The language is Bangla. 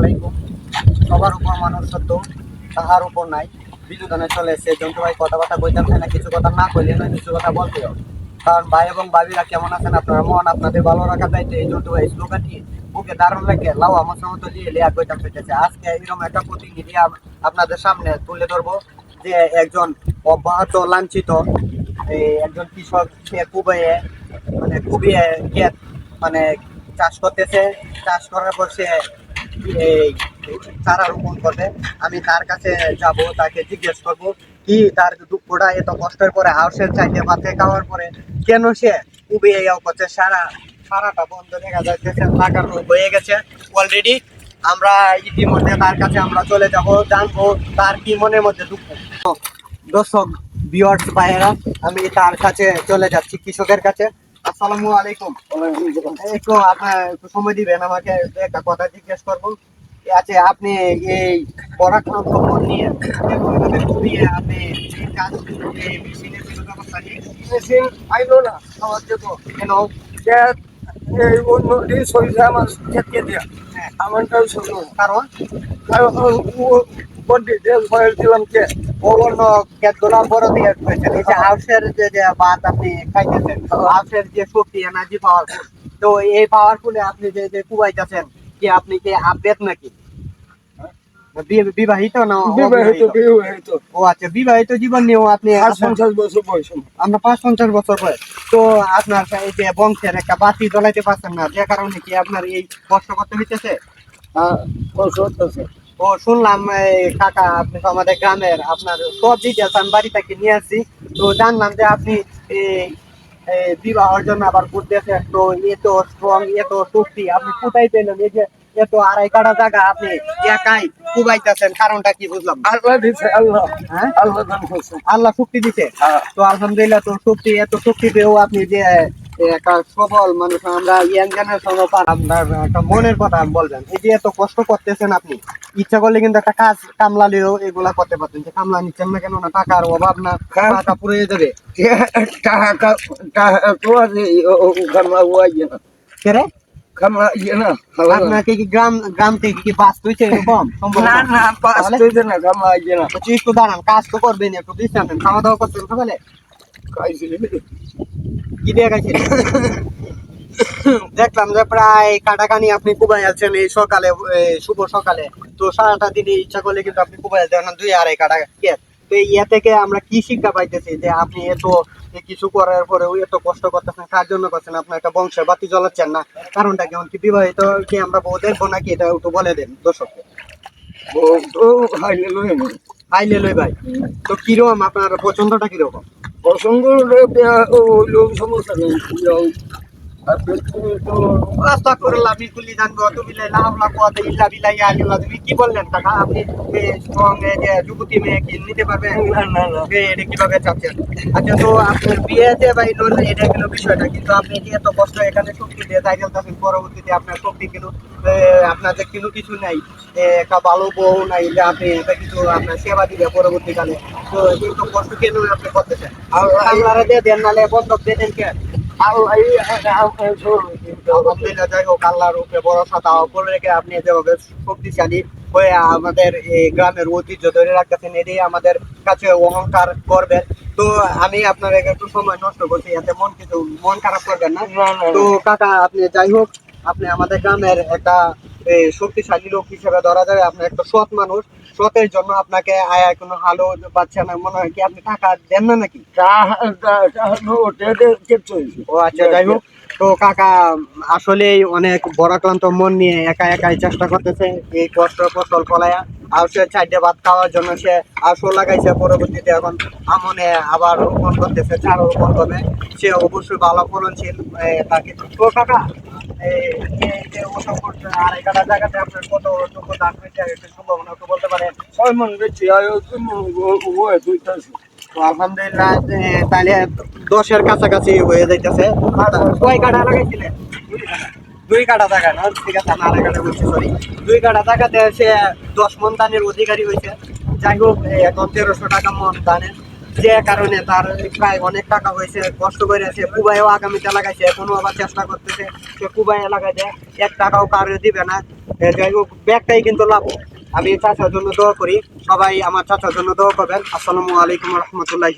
আলাইকুম। সবার উপর মানুষ সত্য, তাহার উপর নাই। বিনোদনে চলে এসে জন্তু ভাই কথাবার্তা বলতাম না, কিছু কথা না কইলে না কিছু কথা বলতে হবে কারণ ভাই এবং ভাবিরা কেমন আছেন আপনারা? মন আপনাদের ভালো রাখা দায়িত্ব এই জন্তু ভাই স্লোগানটি বুকে দারুণ লাগে, লাউ আমার সমস্ত দিয়ে লিয়া কইতাম পেতেছে আজকে এরকম একটা প্রতিনিধি আপনাদের সামনে তুলে ধরবো, যে একজন অব্যাহত, লাঞ্ছিত একজন কৃষক, সে খুবই মানে খুবই মানে চাষ করতেছে। চাষ করার পর সে এই চারা রোপণ করবে, আমি তার কাছে যাব, তাকে জিজ্ঞেস করব কি তার দুঃখটা, এত কষ্টের পরে হাউসের চাইতে ভাতে খাওয়ার পরে কেন সে এই করছে সারা, সারাটা বন্ধ দেখা যাচ্ছে লাগানো হয়ে গেছে। অলরেডি আমরা ইতিমধ্যে তার কাছে আমরা চলে যাব, জানব তার কি মনের মধ্যে দুঃখ। দর্শক বিয়ার্স ভাইয়েরা, আমি তার কাছে চলে যাচ্ছি, কৃষকের কাছে। আসসালামু আলাইকুম। একটু আপনার একটু সময় দিবেন আমাকে একটা কথা জিজ্ঞেস করব। আছে আপনি এই পড়াশোনা খবর নিয়ে ঘুরিয়ে আপনি কাজ মেশিনের ব্যবস্থা নেই মেশিন আইলো না আমার জন্য। কেন? এই অন্যটি সরিষা আমার খেতে দেয়া। হ্যাঁ, আমারটাও শুনো কারণ? কারণ দিলাম কে? অন্য বড় দিয়ে এই যে হাউসের যে যে ভাত আপনি খাইতেছেন হাউসের যে শক্তি এনার্জি পাওয়ারফুল তো এই পাওয়ারফুলে আপনি যে যে কুবাইতেছেন কি আপনি কি আপডেট নাকি? বিবাহিত না বিবাহিত বিবাহিত। ও আচ্ছা বিবাহিত জীবন নিয়েও আপনি পঞ্চাশ বছর বয়স আমরা পাঁচ পঞ্চাশ বছর বয়স। তো আপনার এই যে বংশের একটা বাতি জ্বলাইতে পারছেন না যে কারণে কি আপনার এই কষ্ট করতে হইতেছে? হ্যাঁ, বয়স হতেছে। ও শুনলাম কাকা আপনি তো আমাদের গ্রামের আপনার সব ডিটেলস আমি বাড়ি থেকে নিয়ে আসছি। তো জানলাম যে আপনি বিবাহের জন্য আবার করতেছেন তো এত স্ট্রং এত শক্তি আপনি কোথায় পেলেন? এই যে এত আড়াই কাটা জায়গা আপনি একাই কুবাইতেছেন কারণটা কি বুঝলাম? আল্লাহ দিছে আল্লাহ। হ্যাঁ? আল্লাহ শক্তি দিছে। হ্যাঁ। তো আলহামদুলিল্লাহ তো শক্তি এত শক্তি পেয়েও আপনি যে একটা সবল মানুষ আমরা ইয়াং জেনারেশন আপনার একটা মনের কথা বলবেন এই যে এত কষ্ট করতেছেন আপনি ইচ্ছা করলে কিন্তু একটা কাজ কামলালেও এগুলা করতে পারতেন যে কামলা নিচ্ছেন না কেন না টাকার অভাব না। টাকা পুড়ে যাবে। টাকা টাকা তো আছে ও গামলা ওয়াই না। কেরে গামলা না আপনাকে কি গ্রাম গ্রাম থেকে কি বাস তুইছে এরকম? না না পাঁচ তাহলে? না গামলা না। তুই একটু দাঁড়ান কাজ তো করবেন একটু বিশ্রাম খাওয়া দাওয়া করতেন সকালে? কি দিয়ে দেখলাম যে প্রায় কাটাকানি আপনি কুবাই আছেন এই সকালে শুভ সকালে। তো সারাটা দিনে ইচ্ছা করলে কিন্তু আপনি কুবাই আছেন দুই আড়াই কাটা কে তো ইয়ে থেকে আমরা কি শিক্ষা পাইতেছি? যে আপনি এত কিছু করার পরে এত কষ্ট করতেছেন কার জন্য করছেন? আপনার একটা বংশের বাতি জ্বলাচ্ছেন না। কারণটা কেমন? কি বিবাহিত কি আমরা বউ দেখব নাকি? এটা একটু বলে দেন দর্শককে তো হাইলে লই ভাই। তো কীরকম আপনার পছন্দটা কীরকম? সমস্যা নেই জানব তুমি ইল্লা আযীম কি বললেন আপনি স্ট্রং যে যুবতী মেয়ে নিতে পারবেন না না না। এটা কীভাবে চাচ্ছেন? আচ্ছা তো আপনার বিয়েতে বা এই নইলে এটা বিষয়টা। কিন্তু আপনি যে এত কষ্ট এখানে শক্তি দিয়ে গেলতেছেন পরবর্তীতে আপনার শক্তি কিন্তু এ, আপনার যে কোনো কিছু নাই। একটা ভালো বউ নাই যে আপনি এটা কিছু আপনার সেবা দিবে পরবর্তীকালে। কেন আপনি আপনারা দিয়ে দেন যাই হোক রেখে আপনি যেভাবে শক্তিশালী হয়ে আমাদের এই গ্রামের ঐতিহ্য ধরে রাখতেছেন এটাই আমাদের কাছে অহংকার করবেন তো আমি আপনার একটু সময় নষ্ট করছি এতে মন কিছু মন খারাপ করবেন না তো কাকা, আপনি যাই হোক, আপনি আমাদের গ্রামের একটা শক্তিশালী লোক হিসেবে ধরা যাবে আপনি একটা সৎ মানুষ সতের জন্য আপনাকে আয়া কোনো আলো পাচ্ছে না মনে হয় কি আপনি টাকা দেন না নাকি? ও আচ্ছা যাই হোক। তো কাকা আসলেই অনেক বড়াক্রান্ত মন নিয়ে একা একাই চেষ্টা করতেছে এই কষ্ট ফসল ফলায়া আর সে চারটে ভাত খাওয়ার জন্য সে আশো লাগাইছে পরবর্তীতে এখন আমনে আবার রোপণ করতেছে চারও রোপণ করবে। সে অবশ্যই ভালো ফলনশীল তাকে। তো কাকা এখানে জায়গাতে আপনার কত একটু সম্ভাবনা একটু বলতে পারেন আলহামদুলিল্লাহ এ, তাহলে দশের কাছাকাছি হয়ে যাইতেছে কাটা দুই কাটা জায়গা না ঠিক আছে কাটা বলছি দুই কাটা জায়গাতে সে দশ মন দানের অধিকারী হয়েছে যাই হোক এখন তেরোশো টাকা মন দানের যে কারণে তার প্রায় অনেক টাকা হয়েছে, কষ্ট করেছে। কুবাইও আগামীতে লাগাইছে, এখনও আবার চেষ্টা করতেছে। সে কুবাই লাগাই দেয় এক টাকাও কারও দিবে না। যাই হোক, ব্যাগটাই কিন্তু লাভ। আমি চাচার জন্য দোয়া করি। সবাই আমার চাচার জন্য দোয়া করবেন। আসসালামু আলাইকুম রহমতুল্লাহ